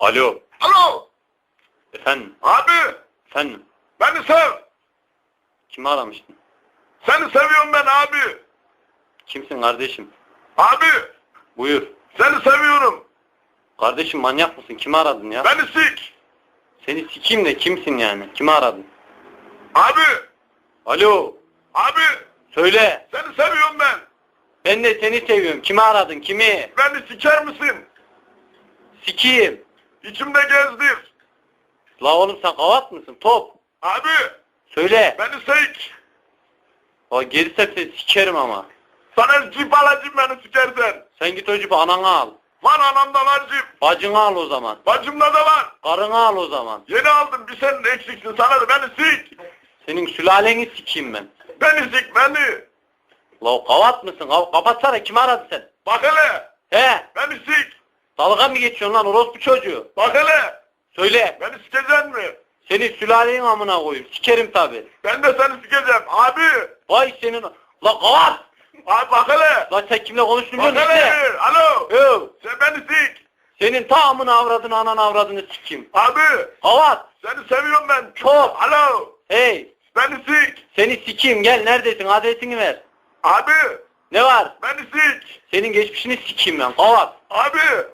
Alo. Alo. Efendim. Abi. Efendim. Beni sev. Kimi aramıştın? Seni seviyorum ben abi. Kimsin kardeşim? Abi. Buyur. Seni seviyorum. Kardeşim manyak mısın? Kimi aradın ya? Beni sik. Seni sikeyim de kimsin yani? Kimi aradın? Abi. Alo. Abi. Söyle. Seni seviyorum ben. Ben de seni seviyorum. Kimi aradın? Kimi? Beni siker misin? Sikeyim. İçimde gezdir. La oğlum sen kavat mısın? Top. Abi. Söyle. Beni sik. O gelirse seni sikerim ama. Sana cip alacağım beni sikersen. Sen git o cipi ananı al. Var anamda var cip. Bacını al o zaman. Bacımda da var. Karını al o zaman. Yeni aldım. Bir senin eksiksin. Sana da beni sik. Senin sülaleni sikeyim ben. Beni sik beni. La kavat mısın? Kapatsana kimi aradın sen? Bak hele. He? Beni sik. Dalga mı geçiyorsun lan orospu çocuğu? Bak hele. Söyle. Beni sikeceksin mi? Senin sülalenin amına koyayım. Sikerim tabi. Ben de seni sikeceğim. Abi. Vay senin... La kavat! Abi bak hele. La sen kimle konuştun Bak biliyor musun işte? hele. Alo. Yo, Sen beni sik. senin tamamını avradını anan avradını sikeyim. Abi. Kavat! Seni seviyorum ben. Çok. Alo. Hey! Beni sik. Seni sikeyim gel neredesin adresini ver. Abi. Ne var? Beni sik. Senin geçmişini sikeyim ben kavat. Abi.